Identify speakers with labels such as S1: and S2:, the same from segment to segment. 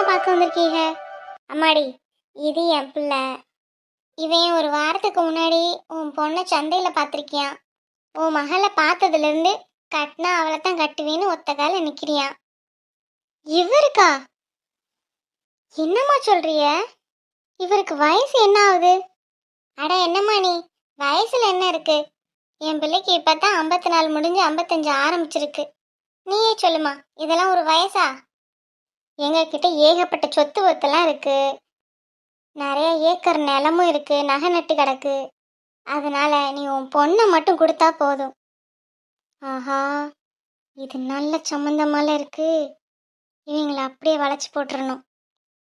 S1: என்னம்மா பார்க்க வந்திருக்கீங்க? அம்மாடி இது என் பிள்ளை. இவன் ஒரு வாரத்துக்கு முன்னாடி உன் பொண்ணை சந்தையில் பார்த்துருக்கியான் உன் மகளை பார்த்ததுலேருந்து கட்டினா அவளை தான் கட்டுவேன்னு ஒத்த கால நிற்கிறியான் இவருக்கா? என்னம்மா சொல்றிய? இவருக்கு வயசு என்ன ஆகுது? அட என்னம்மா நீ வயசுல என்ன இருக்கு? என் பிள்ளைக்கு இப்பதான் ஐம்பத்தி நாலு முடிஞ்சு ஐம்பத்தஞ்சு ஆரம்பிச்சிருக்கு. நீயே சொல்லுமா இதெல்லாம் ஒரு வயசா? எங்ககிட்ட ஏகப்பட்ட சொத்து ஒத்தெல்லாம் இருக்கு. நிறைய ஏக்கர் நிலமும் இருக்கு நகை நட்டு கிடக்கு. அதனால நீ உன் பொண்ணை மட்டும் கொடுத்தா போதும். ஆஹா இது நல்ல சம்மந்தமால இருக்கு. இவங்களை அப்படியே வளைச்சி போட்டுறணும்.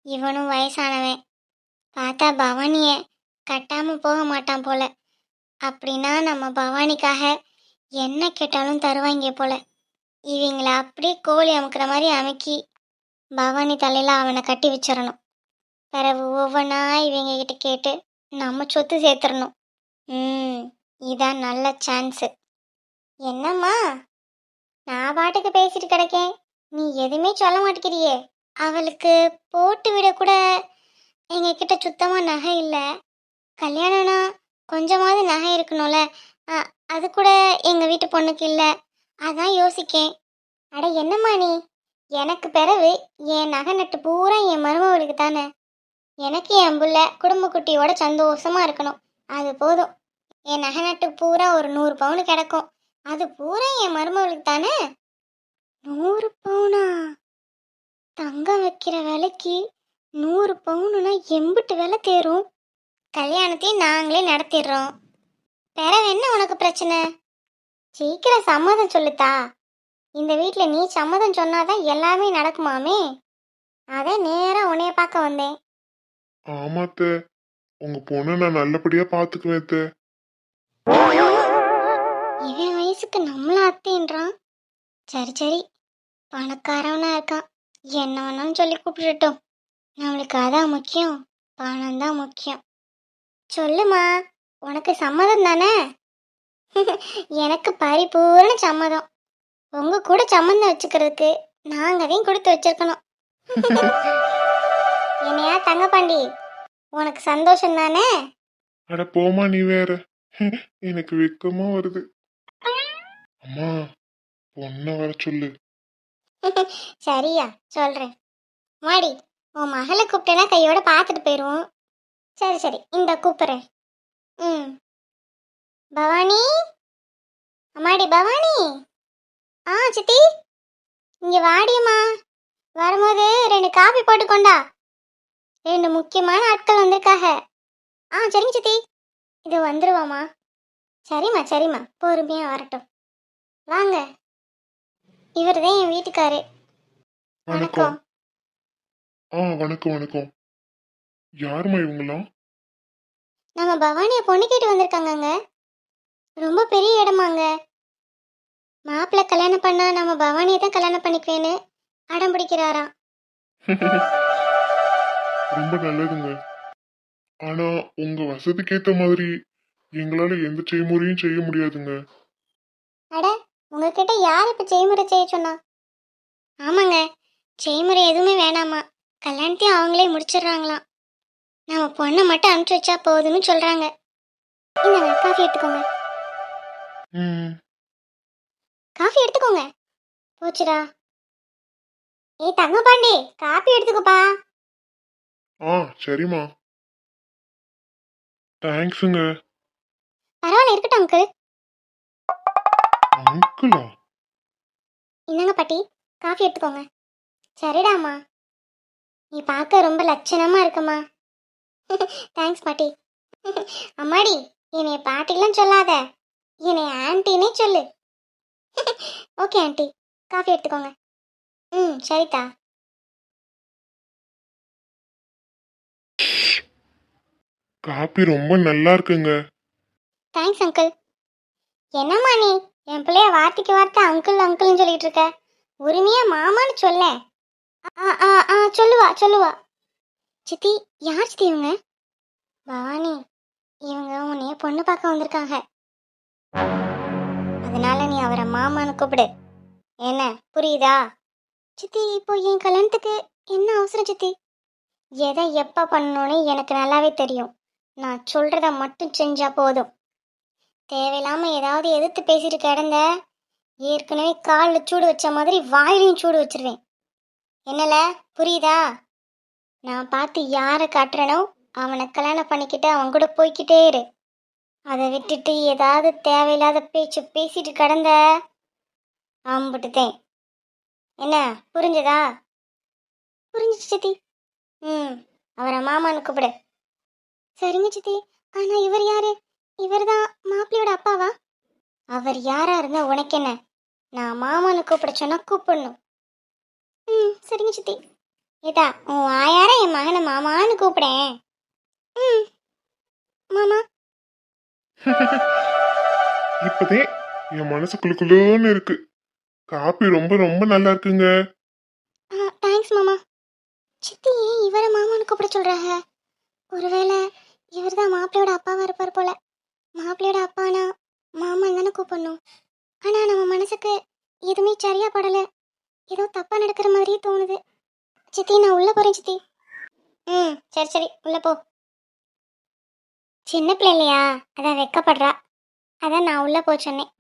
S1: இவனும் வயசானவன். பார்த்தா பவானிய கட்டாம போக மாட்டான் போல. அப்படின்னா நம்ம பவானிக்காக என்ன கேட்டாலும் தருவாங்க போல. இவங்களை அப்படியே கோழி அமுக்கிற மாதிரி அமுக்கி பவானி தலையில் அவனை கட்டி வச்சிடணும். பிறகு ஒவ்வொன்றா இவங்க கிட்ட கேட்டு நம்ம சொத்து சேர்த்துடணும். ம் இதான் நல்ல சான்ஸு என்னம்மா? நான் பாட்டுக்கு பேசிட்டு கிடக்கேன். நீ எதுவுமே சொல்ல மாட்டேங்கிறியே. அவளுக்கு போட்டு விட கூட சுத்தமாக நகை இல்லை. கல்யாணம்னா கொஞ்சமாவது நகை இருக்கணும்ல. அது கூட எங்கள் வீட்டு பொண்ணுக்கு இல்லை. அதான் யோசிக்கேன். அட என்னம்மா நீ? எனக்கு பிறகு என் நகை நட்டு பூரா என் மருமகளுக்கு தானே? எனக்கு என் புள்ள குடும்ப குட்டியோட சந்தோஷமா இருக்கணும். அது போதும். என் நகை நட்டு பூரா ஒரு நூறு பவுன் கிடக்கும். அது பூரா என் மருமகளுக்கு தானே? நூறு பவுனா? தங்கம் வைக்கிற விலைக்கு நூறு பவுனுனா எம்பிட்டு விலை தேரும். கல்யாணத்தையும் நாங்களே நடத்திடுறோம். பிறகு என்ன உனக்கு பிரச்சனை? சீக்கிரம் சம்மதம் சொல்லுத்தா. இந்த வீட்டில் நீ சம்மதம் சொன்னாதான் எல்லாமே நடக்குமாமே? அதான் நேராக உன்னைய பார்க்க வந்தேன்.
S2: ஆமாத்த. உங்க பொண்ணை நான் நல்லபடியா பாத்துக்குவேன் அத்தை.
S1: இவன் வயசுக்கு நம்மள அத்தைன்றான். சரி சரி. பணக்காரவனா இருக்கான். என்ன வேணாலும் சொல்லி கூப்பிட்டுட்டோம் நம்மளுக்கு அதான் முக்கியம். பணம் தான் முக்கியம். சொல்லுமா. உனக்கு சம்மதம் தானே? எனக்கு பரிபூர்ண சம்மதம். உங்க கூட சம்மந்தம் வச்சுக்கிறதுக்கு நாங்க அதையும் கொடுத்து வச்சிருக்கணும். என்னையா தங்கப்பாண்டி உனக்கு சந்தோஷம் தானே?
S2: அட போமா நீ வேற. எனக்கு வெக்கமா வருது. அம்மா பொண்ணை வர சொல்லு.
S1: சரியா சொல்றேன். மாடி உன் மகளை கூப்பிட்டேன்னா கையோட பார்த்துட்டு போயிடுவோம். சரி சரி இந்த கூப்பிட்றேன். ம். பவானி? அம்மாடி பவானி? ஆ சித்தி. இங்கே வாடியம்மா. வரும்போது ரெண்டு காபி போட்டு கொண்டா ரெண்டு முக்கியமான ஆட்கள் வந்திருக்காக. ஆ சரிங்க சித்தி. இது வந்துருவாம்மா. சரிம்மா சரிம்மா. பொறுமையாக வரட்டும். வாங்க. இவர் தான் என் வீட்டுக்காரு.
S2: வணக்கம். ஆ வணக்கம் வணக்கம். யாரும்மா இவங்களாம்
S1: நம்ம பவானியை பொண்ணு கேட்டு வந்திருக்காங்கங்க. ரொம்ப பெரிய இடமாங்க. மாப்பிள்ளை கல்யாணம் பண்ணா நம்ம பவானியை தான் கல்யாணம் பண்ணிக்குவேன்னு அடம் பிடிக்கிறாராம்
S2: ரொம்ப நல்லதுங்க. ஆனா உங்க வசதிக்கு ஏத்த மாதிரி எங்களால எந்த செய்முறையும் செய்ய முடியாதுங்க.
S1: அட உங்ககிட்ட யார் இப்போ செய்முறை செய்ய சொன்னா? ஆமாங்க. செய்முறை எதுவுமே வேணாமா. கல்யாணத்தையும் அவங்களே முடிச்சிடுறாங்களாம் நம்ம பொண்ணை மட்டும் அனுப்பிச்சு வச்சா போதும்னு சொல்றாங்க. இந்தாங்க காஃபி எடுத்துக்கோங்க.
S2: ம்.
S1: காஃபி எடுத்துக்கோங்க. போச்சுடா. ஏய் தங்கப்பாண்டி காஃபி எடுத்துக்கோப்பா.
S2: ஆ சரிம்மா. தேங்க்ஸுங்க.
S1: பரவாயில்ல இருக்கட்டும் அங்கிள்.
S2: அங்கிளா?
S1: இந்தாங்க பாட்டி. காஃபி எடுத்துக்கோங்க. சரிடாம்மா. நீ பார்க்க ரொம்ப லட்சணமா இருக்கம்மா. தேங்க்ஸ் பாட்டி. அம்மாடி என்னைய பாட்டிலாம் சொல்லாத. என்னைய ஆன்ட்டினே சொல்லு. ஓகே ஆன்ட்டி காஃபி எடுத்துக்கோங்க. ம் சரிதா.
S2: காப்பி ரொம்ப நல்லா இருக்குங்க.
S1: தேங்க்ஸ் அங்கிள் என்னம்மா நீ? என் பிள்ளைய வார்த்தைக்கு வார்த்தை அங்கிள் அங்கிள்னு சொல்லிட்டு இருக்க. உரிமையா மாமான்னு சொல்ல. ஆ ஆ ஆ சொல்லுவா சொல்லுவா. சித்தி யார் சித்தி இவங்க? பவானி. இவங்க உன்னைய பொண்ணு பார்க்க வந்திருக்காங்க. அதனால நீ அவரை மாமான்னு கூப்பிடு. என்ன புரியுதா? சித்தி இப்போ என் கல்யாணத்துக்கு என்ன அவசரம் சித்தி? எதை எப்போ பண்ணணும்னு எனக்கு நல்லாவே தெரியும். நான் சொல்கிறத மட்டும் செஞ்சால் போதும். தேவையில்லாமல் ஏதாவது எதிர்த்து பேசிட்டு கிடந்த ஏற்கனவே காலில் சூடு வச்ச மாதிரி வாயிலையும் சூடு வச்சிருவேன். என்னல புரியுதா? நான் பார்த்து யாரை காட்டுறனோ அவனை கல்யாணம் பண்ணிக்கிட்டு அவன் கூட போய்க்கிட்டே இரு. அதை விட்டுட்டு ஏதாவது தேவையில்லாத பேச்சு பேசிட்டு கடந்த? ஆம்பிட்டுத்தேன் என்ன புரிஞ்சதா? புரிஞ்சிச்சு சித்தி. ம் அவரை மாமான்னு கூப்பிடு. சரிங்க சித்தி. ஆனா இவர் யாரு? இவர் தான் மாப்பிள்ளையோட அப்பாவா? அவர் யாரா இருந்தா உனக்கு என்ன? நான் மாமான்னு கூப்பிட சொன்னா கூப்பிடணும். ம் சரிங்க சித்தி. ஏதா உன் ஆயார என் மகனை மாமான்னு கூப்பிடேன். ம் மாமா.
S2: இப்பதே என் மனசுக்குள்ளுக்குள்ளோன்னு இருக்கு. காபி ரொம்ப ரொம்ப நல்லா இருக்குங்க.
S1: ஆ தேங்க்ஸ் மாமா. சித்தி ஏன் இவரை மாமான்னு கூப்பிட சொல்றாங்க. ஒருவேளை இவர் தான் மாப்பிள்ளையோட அப்பாவா இருப்பார் போல. மாப்பிள்ளையோட அப்பானா மாமா தானே கூப்பிடணும். ஆனா நம்ம மனசுக்கு எதுவுமே சரியா படல. ஏதோ தப்பா நடக்கிற மாதிரியே தோணுது. சித்தி நான் உள்ள போறேன் சித்தி. ம் சரி சரி. உள்ள போ. சின்ன பிள்ளை இல்லையா அதான் வெக்கப்படுறா. அதான் நான் உள்ள போ சொன்னேன்.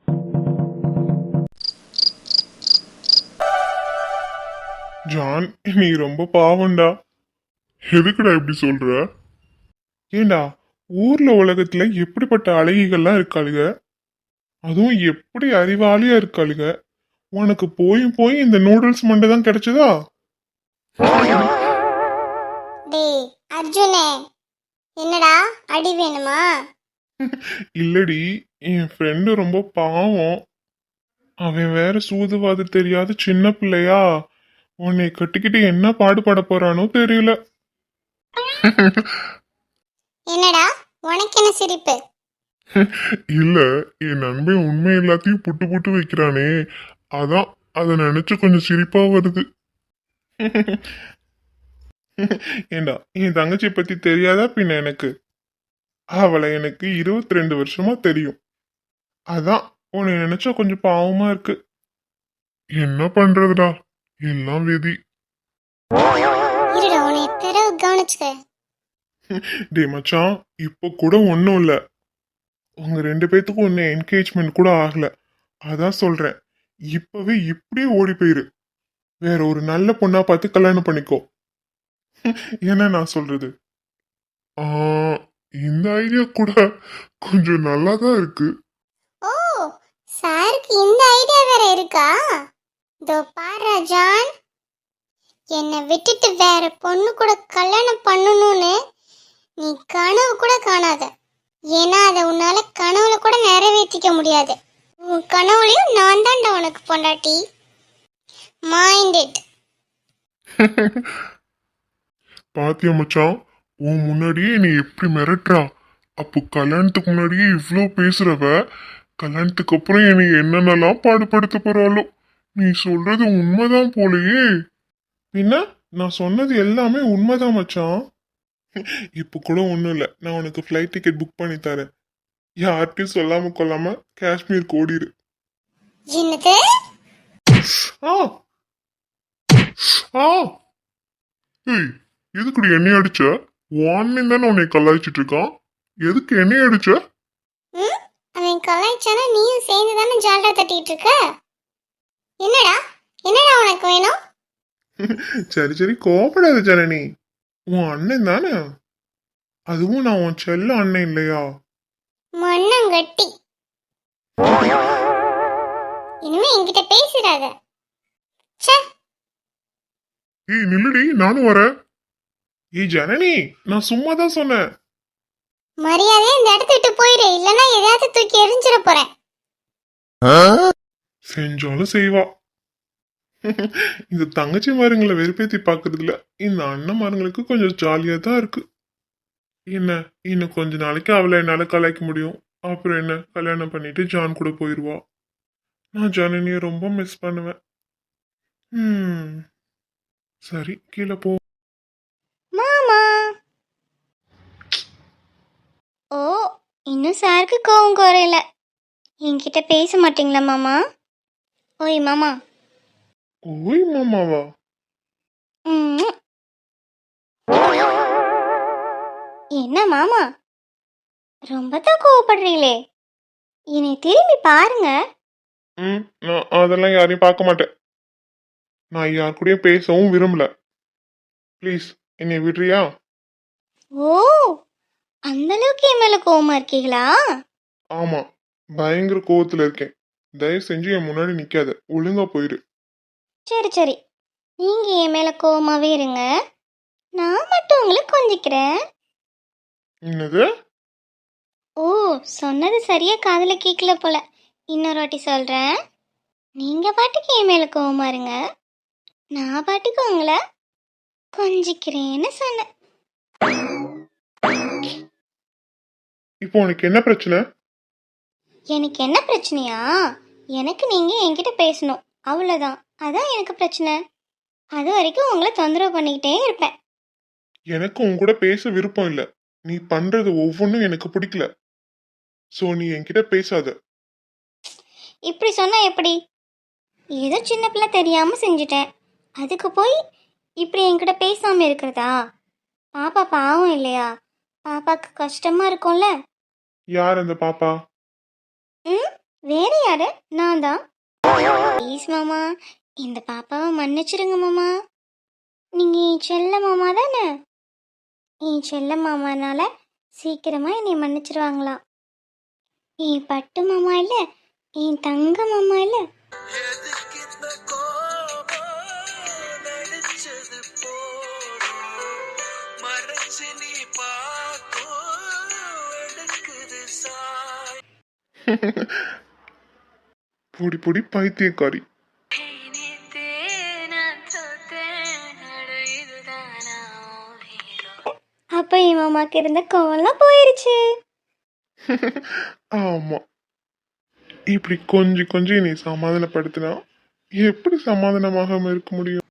S2: ஜான் நீ ரொம்ப பாவம்டா. எதுக்குடா இப்படி சொல்ற? ஏண்டா ஊர்ல உலகத்துல எப்படிப்பட்ட அழகிகள்லாம் இருக்காளுக? அதுவும் எப்படி அறிவாளியா இருக்காளுக? உனக்கு போயும் போய் இந்த நூடுல்ஸ் மண்டை தான் கிடைச்சதா?
S1: டேய் அர்ஜுனே. என்னடா அடி வேணுமா?
S2: இல்லடி என் ஃப்ரெண்டு ரொம்ப பாவம். அவன் வேற சூதுவாது தெரியாத சின்ன பிள்ளையா. உன்னை கட்டிக்கிட்டு என்ன பாடுபட போறானோ தெரியல.
S1: என்னடா உனக்கு என்ன சிரிப்பு?
S2: இல்ல என் நண்பன் உண்மை எல்லாத்தையும் புட்டு புட்டு வைக்கிறானே. அதான் அதை நினைச்சு கொஞ்சம் சிரிப்பா வருது. ஏண்டா என் தங்கச்சி பத்தி தெரியாதா பின்ன எனக்கு? அவளை எனக்கு இருபத்தி ரெண்டு வருஷமா தெரியும். அதான் உன்னை நினைச்சா கொஞ்சம் பாவமா இருக்கு. என்ன பண்றதுடா? எல்லாம் விதி.
S1: இருடா உன்னை பிறகு கவனிச்சுக்க
S2: டே மச்சான் இப்போ கூட ஒன்றும் இல்லை. உங்க ரெண்டு பேத்துக்கும் ஒன்றும் என்கேஜ்மெண்ட் கூட ஆகல. அதான் சொல்றேன். இப்பவே இப்படியே ஓடி போயிரு. வேற ஒரு நல்ல பொண்ணா பார்த்து கல்யாணம் பண்ணிக்கோ. என்ன நான் சொல்றது? இந்த ஐடியா கூட கொஞ்சம் நல்லா தான் இருக்கு.
S1: ஓ சாருக்கு இந்த ஐடியா வேற இருக்கா? இதோ பாரு ஜான் என்னை விட்டுட்டு வேற பொண்ணு கூட கல்யாணம் பண்ணணும்னு நீ கனவு கூட காணாத. ஏன்னா அதை உன்னால கனவுல கூட நிறைவேற்றிக்க முடியாது. உன் கனவுலையும் நான் தான்டா உனக்கு பொண்டாட்டி. மைண்ட் இட்
S2: பாத்தியா மச்சான் உன் முன்னாடியே நீ எப்படி மிரட்டுறா? அப்போ கல்யாணத்துக்கு முன்னாடியே இவ்வளோ பேசுறவ கல்யாணத்துக்கு அப்புறம் என்னை என்னென்னலாம் பாடுபடுத்த போறாளோ? நீ சொல்றது உண்மைதான் போலயே. பின்ன நான் சொன்னது எல்லாமே உண்மைதான் மச்சான் இப்போ கூட ஒன்றும் இல்லை. நான் உனக்கு ஃப்ளைட் டிக்கெட் புக் பண்ணி தரேன். யார்கிட்டயும் சொல்லாம கொள்ளாம காஷ்மீர் ஓடிரு
S1: என்னது?
S2: ஆ! ஆ! ஏய் எதுக்குடி என்னைய அடிச்ச? வான்னின் தானே உன்னை கலாய்ச்சிட்டு இருக்கான். எதுக்கு என்னைய அடிச்ச?
S1: அவன் கலாய்ச்சானா நீயும் சேர்ந்து தானே ஜால்ரா தட்டிட்டு இருக்க? என்னடா? என்னடா உனக்கு வேணும்?
S2: சரி சரி கோபப்படாத ஜனனி. உன் அண்ணன் தானே? அதுவும் நான் உன் செல்ல அண்ணன் இல்லையா?
S1: மண்ணங்கட்டி. இனிமே என்கிட்ட பேசிடாத. ச்சே.
S2: ஏய் நில்லுடி நானும் வரேன். ஏய் ஜனனி நான் சும்மா தான் சொன்னேன்.
S1: மரியாதையா இந்த இடத்த விட்டு போயிரு இல்லனா எதையாவது தூக்கி எரிஞ்சிட போறேன்.
S2: செஞ்சாலும் செய்வா. இந்த தங்கச்சி மாருங்களை வெறுப்பேத்தி பாக்குறதுல இந்த அண்ணன் மாருங்களுக்கு கொஞ்சம் ஜாலியா தான் இருக்கு. என்ன இன்னும் கொஞ்ச நாளைக்கு அவளை என்னால கலாய்க்க முடியும். அப்புறம் என்ன கல்யாணம் பண்ணிட்டு ஜான் கூட போயிடுவா நான் ஜனனியை ரொம்ப மிஸ் பண்ணுவேன். ம் சரி கீழே போ.
S1: ஓ இன்னும் சாருக்கு கோவம் குறையில. என்கிட்ட பேச மாட்டீங்களா மாமா? ஓய் மாமா.
S2: ஓய் மாமாவா?
S1: ம். என்ன மாமா? ரொம்ப தான் கோவப்படுறீங்களே. என்னை திரும்பி பாருங்க.
S2: ம் அதெல்லாம் யாரையும் பார்க்க மாட்டேன். நான் யார் கூடயும் பேசவும் விரும்பல. ப்ளீஸ் என்னை விடுறியா?
S1: ஓ அந்த அளவுக்கு என் மேல கோவமா இருக்கீங்களா?
S2: ஆமா. பயங்கர கோவத்துல இருக்கேன். தயவு செஞ்சு என் முன்னாடி நிக்காத. ஒழுங்கா போயிரு.
S1: சரி சரி. நீங்க என் மேல கோவமாவே இருங்க. நான் மட்டும் உங்களை கொஞ்சிக்கிறேன்.
S2: என்னது?
S1: ஓ சொன்னது சரியா காதுல கேட்கல போல. இன்னொரு வாட்டி சொல்றேன். நீங்க பாட்டுக்கு என் மேல கோவமா இருங்க. நான் பாட்டுக்கு உங்களை கொஞ்சிக்கிறேன்னு சொன்னேன்.
S2: இப்போ உனக்கு என்ன பிரச்சனை?
S1: எனக்கு என்ன பிரச்சனையா? எனக்கு நீங்க என்கிட்ட பேசணும். அவ்வளோதான் அதான் எனக்கு பிரச்சனை. அது வரைக்கும் உங்களை தொந்தரவு பண்ணிக்கிட்டே இருப்பேன்.
S2: எனக்கு உன் கூட பேச விருப்பம் இல்ல. நீ பண்றது ஒவ்வொன்றும் எனக்கு பிடிக்கல. சோ நீ என்கிட்ட பேசாத.
S1: இப்படி சொன்னா எப்படி? ஏதோ சின்ன பிள்ளை தெரியாம செஞ்சுட்டேன். அதுக்கு போய் இப்படி என்கிட்ட பேசாம இருக்கிறதா? பாப்பா பாவம் இல்லையா? பாப்பாக்கு கஷ்டமா இருக்கும்ல?
S2: யார் அந்த பாப்பா?
S1: ம் வேற யாரு? நான் தான். ப்ளீஸ் மாமா. இந்த பாப்பாவை மன்னிச்சிடுங்க மாமா. நீங்க என் செல்ல மாமா தானே? என் செல்ல மாமானால சீக்கிரமா என்னை மன்னிச்சிருவாங்களாம் என் பட்டு மாமா இல்ல என் தங்க மாமா இல்ல?
S2: பொடி பொடி பைத்தியக்காரி
S1: அப்ப என் மாமாக்கு இருந்த கோவம்லாம் போயிருச்சு
S2: ஆமா இப்படி கொஞ்சி கொஞ்சி நீ சமாதானப்படுத்தினா எப்படி சமாதானமாக இருக்க முடியும்